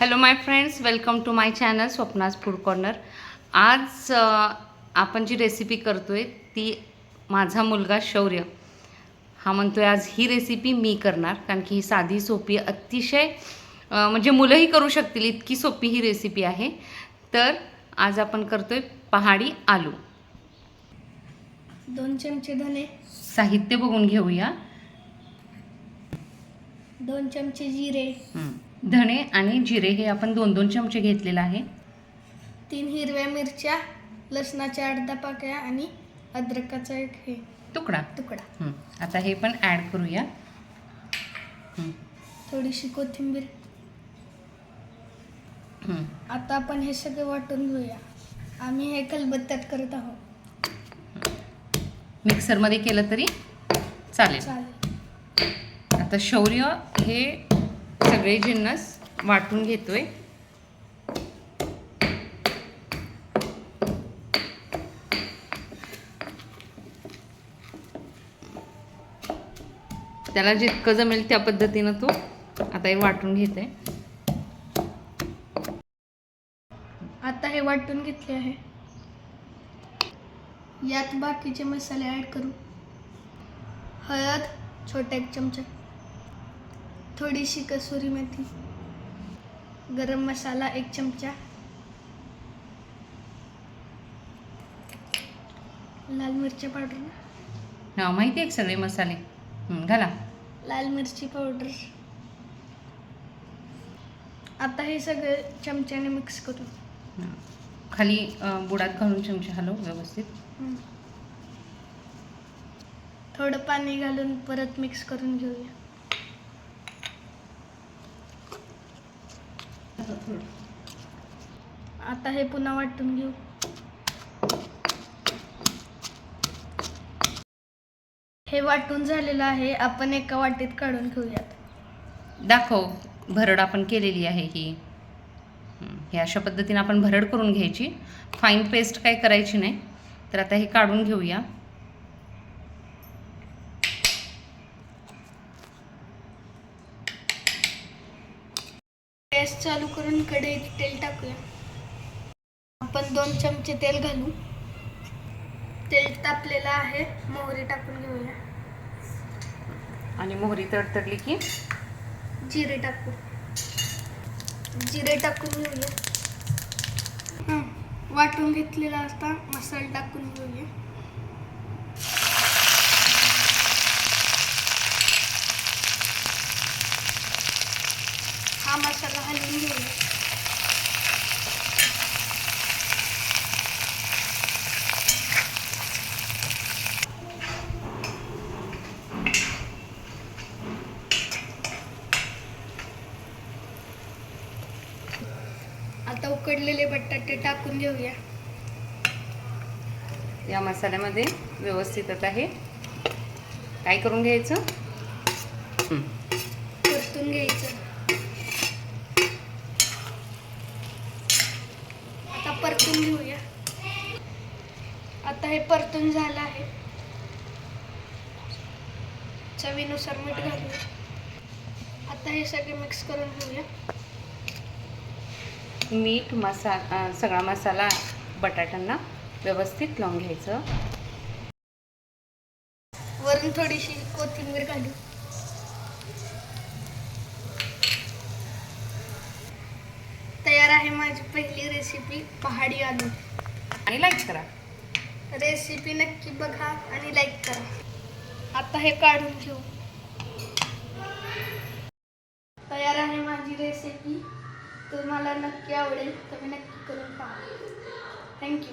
Welcome to my channel Swapna's food corner आज आपण जी recipe करतोय ती माझा मुलगा शौर्य. हा म्हणतोय आज ही रेसिपी मी करणार. कारण की ही साधी सोपी अतिशय म्हणजे मुलंही करू शकतील इतकी सोपी ही रेसिपी आहे. तर आज आपण करतोय पहाडी आलू. दोन चमचे धने. साहित्य बघून घेऊया. दोन चमचे जिरे. धणे आणि जिरे हे आपण दोन दोन चमचे घेतलेलं आहे. तीन हिरव्या मिरच्या लसणाच्या अर्धा पाकळ्या आणि अद्रकाचा एक हे तुकडा. तुकडा. हं. आता हे पण ॲड करूया. हं. थोडीशी कोथिंबीर. हं. आता आपण हे सगळे वाटून घेऊया. आम्ही हे खलबत्त्यात करत आहोत. मिक्सरमध्ये केलं तरी चालेल. चालेल. आता शौर्य हे सगळे जिन्नस वाटून घेतोय. त्याला जितकं जमेल त्या पद्धतीनं तो आता हे वाटून घेतोय. आता हे वाटून घेतले आहे. यात बाकीचे मसाले ॲड करू. हळद छोटा एक चमचा. थोडीशी कसुरी मेथी गरम मसाला एक चमचा लाल मिरची पावडर. हा माहिती आहे सगळे मसाले? हं, घाला. लाल मिरची पावडर. आता हे सगळे चमच्याने मिक्स करू. हा. खाली अं, बुडात घालून चमचे हलव व्यवस्थित. थोडं पाणी घालून परत मिक्स करून घेऊया. आता हे पुन्हा वाटून घेऊ. हे वाटून झालेलं आहे. आपण एका वाटीत काढून घेऊयात. दाखव. भरड आपण केलेली आहे ही. हे अशा पद्धतीने आपण भरड करून घ्यायची. फाईन पेस्ट काय करायची नाही. तर आता हे काढून घेऊया. गॅस चालू करून कढईत तेल टाकूया. आपण दोन चमचे तेल घालू. तेल तापलेलं आहे. मोहरी टाकून घेऊया. आणि मोहरी तडतडली की? जिरे टाकू. जिरे टाकून घेऊया. हं, वाटून घेतलेला असता मसाला टाकून घेऊया हा मसाला हलवून घेऊया आता उकडलेले बटाटे टाकून घेऊया. या मसाल्यामध्ये व्यवस्थित आता हे काय करून घ्यायचं? परतून घ्यायचं आता परतून घेऊया आता हे परतून झालं आहे. चवीनुसार मीठ घालूया आता हे सगळे मिक्स करून घेऊया. मीठ मसा सगळा मसाला बटाट्यांना व्यवस्थित लावून घ्यायचं. वरून थोडीशी कोथिंबीर घालू. तयार आहे माझी पहिली रेसिपी पहाडी आलू. आणि लाईक करा. रेसिपी नक्की बघा आणि लाईक करा. आता हे काढून घेऊ. तयार आहे माझी रेसिपी तुम्हाला नक्की आवडेल तुम्ही नक्की करून पहा. थँक्यू